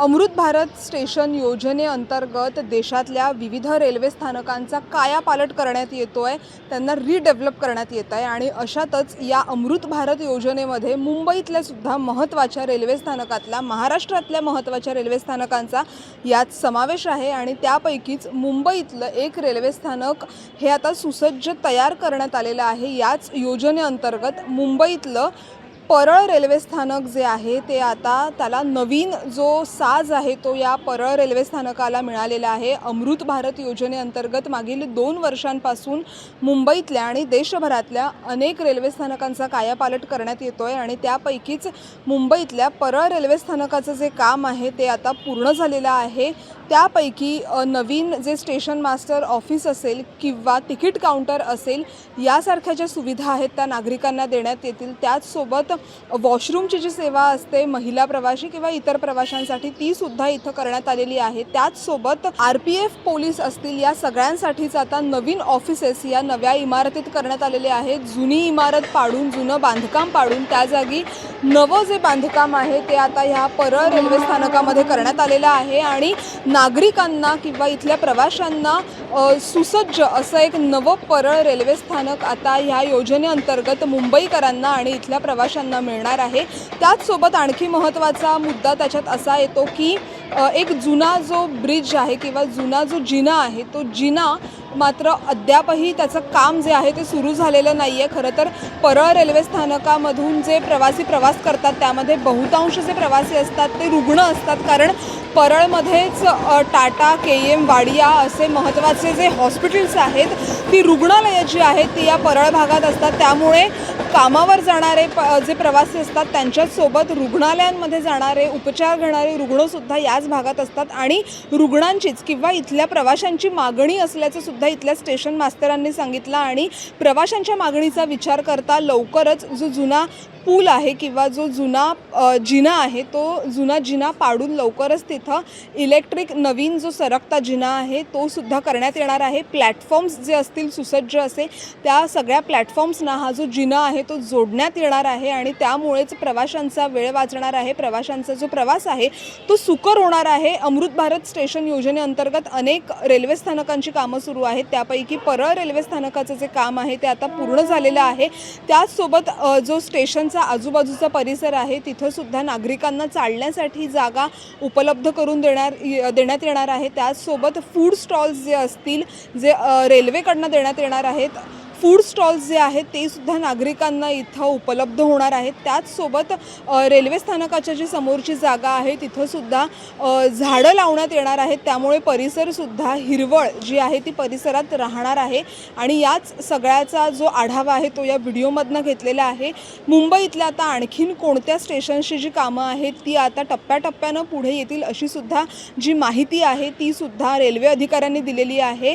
Amrit Bharat station योजनेअंतर्गत देशातल्या विविध रेल्वे स्थानकांचा कायापालट करण्यात येतो आहे त्यांना रिडेव्हलप करण्यात येत आहे आणि अशातच या अमृत भारत योजनेमध्ये मुंबईतल्या सुद्धा महत्त्वाच्या रेल्वे स्थानकातल्या महाराष्ट्रातल्या महत्त्वाच्या रेल्वे स्थानकांचा यात समावेश आहे आणि त्यापैकीच मुंबईतलं एक रेल्वे स्थानक हे आता सुसज्ज तयार करण्यात आलेलं आहे. याच योजनेअंतर्गत मुंबईतलं परळ रेल्वे स्थानक जे आहे ते आता त्याला नवीन जो साज आहे तो या परळ रेल्वे स्थानकाला मिळालेला आहे. अमृत भारत योजनेअंतर्गत मागील दोन वर्षांपासून मुंबईतल्या आणि देशभरातल्या अनेक रेल्वे स्थानकांचा कायापालट करण्यात येतो आहे आणि त्यापैकीच मुंबईतल्या परळ रेल्वे स्थानकाचं जे काम आहे ते आता पूर्ण झालेलं आहे. त्यापैकी नवीन जे स्टेशन मास्टर ऑफिस असेल किंवा तिकीट काउंटर असेल यासारख्या ज्या सुविधा आहेत त्या नागरिकांना देण्यात येतील. त्याचसोबत वॉशरूमची जी सेवा असते महिला प्रवाशी किंवा इतर प्रवाशांसाठी ती सुद्धा इथं करण्यात आलेली आहे. त्याचसोबत आर पी एफ पोलीस असतील या सगळ्यांसाठीच आता नवीन ऑफिसेस या नव्या इमारतीत करण्यात आलेले आहेत. जुनी इमारत पाडून जुनं बांधकाम पाडून त्या जागी नवं जे बांधकाम आहे ते आता ह्या परळ रेल्वे स्थानकामध्ये करण्यात आलेलं आहे. आणि नागरिकांना किंवा इथल्या प्रवाशांना सुसज्ज असं एक नवं परळ रेल्वे स्थानक आता ह्या योजनेअंतर्गत मुंबईकरांना आणि इथल्या प्रवाशांना मिळणार आहे. त्याचसोबत आणखी महत्त्वाचा मुद्दा त्याच्यात असा येतो की एक जुना जो ब्रिज आहे किंवा जुना जो जिना आहे तो जिना मात्र अद्यापही त्याचं काम जे आहे ते सुरू झालेलं नाही आहे खरं तर परळ रेल्वे स्थानकामधून जे प्रवासी प्रवास करतात त्यामध्ये बहुतांश जे प्रवासी असतात ते रुग्ण असतात. कारण परळमध्येच टाटा के एम वाडिया असे महत्त्वाचे जे हॉस्पिटल्स आहेत ती रुग्णालयं जी आहेत ती या परळ भागात असतात. त्यामुळे कामावर जाणारे प जे प्रवासी असतात त्यांच्यासोबत रुग्णालयांमध्ये जाणारे उपचार घेणारे रुग्णसुद्धा याच भागात असतात. आणि रुग्णांचीच किंवा इथल्या प्रवाशांची मागणी असल्याचं सुद्धा इथल्या स्टेशन मास्तरांनी सांगितलं आणि प्रवाशांच्या मागणीचा विचार करता लवकरच जो जुना पूल आहे किंवा जो जुना जिना आहे तो जुना जिना पाडून लवकरच तिथे इलेक्ट्रिक नवीन जो सरकता जिना आहे तो सुद्धा करण्यात येणार आहे. प्लॅटफॉर्म्स जे असतील सुसज्ज असे त्या सगळ्या प्लॅटफॉर्म्सना हा जो जिना आहे तो जोडण्यात येणार आहे आणि त्यामुळेच प्रवाशांचा वेळ वाचणार आहे. प्रवाशांचा जो प्रवास आहे तो सुकर होणार आहे. अमृत भारत स्टेशन योजनेअंतर्गत अनेक रेल्वे स्थानकांची कामं सुरू आहेत. त्यापैकी परळ रेल्वे स्थानकाचं जे काम आहे ते आता पूर्ण झालेलं आहे. त्याचसोबत जो स्टेशनचा आजूबाजूचा परिसर आहे तिथं सुद्धा नागरिकांना चालण्यासाठी जागा उपलब्ध करून देणार देण्यात येणार आहे. त्याचसोबत फूड स्टॉल्स जे असतील जे रेल्वेकडनं देण्यात येणार आहेत फूड स्टॉल्स जे आहेत ते सुद्धा नागरिकांना इथं उपलब्ध होणार आहेत. त्याचसोबत रेल्वे स्थानकाच्या जी समोरची जागा आहे तिथं सुद्धा झाडं लावण्यात येणार आहेत. त्यामुळे परिसरसुद्धा हिरवळ जी आहे ती परिसरात राहणार आहे. आणि याच सगळ्याचा जो आढावा आहे तो या व्हिडिओमधनं घेतलेला आहे. मुंबईतल्या आता आणखीन कोणत्या स्टेशनची जी कामं आहेत ती आता टप्प्याटप्प्यानं पुढे येतील अशी सुद्धा जी माहिती आहे ती सुद्धा रेल्वे अधिकाऱ्यांनी दिलेली आहे.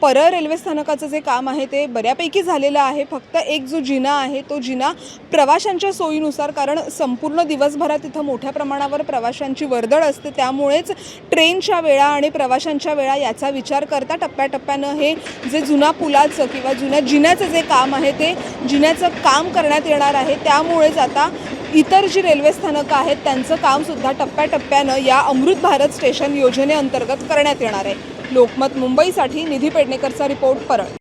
पर परळ रेल्वे स्थानकाचं जे काम आहे ते बऱ्या बऱ्यापैकी झालेलं आहे. फक्त एक जो जिना आहे तो जिना प्रवाशांच्या सोयीनुसार कारण संपूर्ण दिवसभरात इथं मोठ्या प्रमाणावर प्रवाशांची वर्दळ असते. त्यामुळेच ट्रेनच्या वेळा आणि प्रवाशांच्या वेळा याचा विचार करता टप्प्याटप्प्यानं हे जे जुना पुलाचं किंवा जुन्या जिन्याचं जे काम आहे ते जिन्याचं काम करण्यात येणार आहे. त्यामुळेच आता इतर जी रेल्वे स्थानकं आहेत त्यांचं कामसुद्धा टप्प्याटप्प्यानं या अमृत भारत स्टेशन योजनेअंतर्गत करण्यात येणार आहे. लोकमत मुंबईसाठी निधी पेडणेकरचा रिपोर्ट परळ.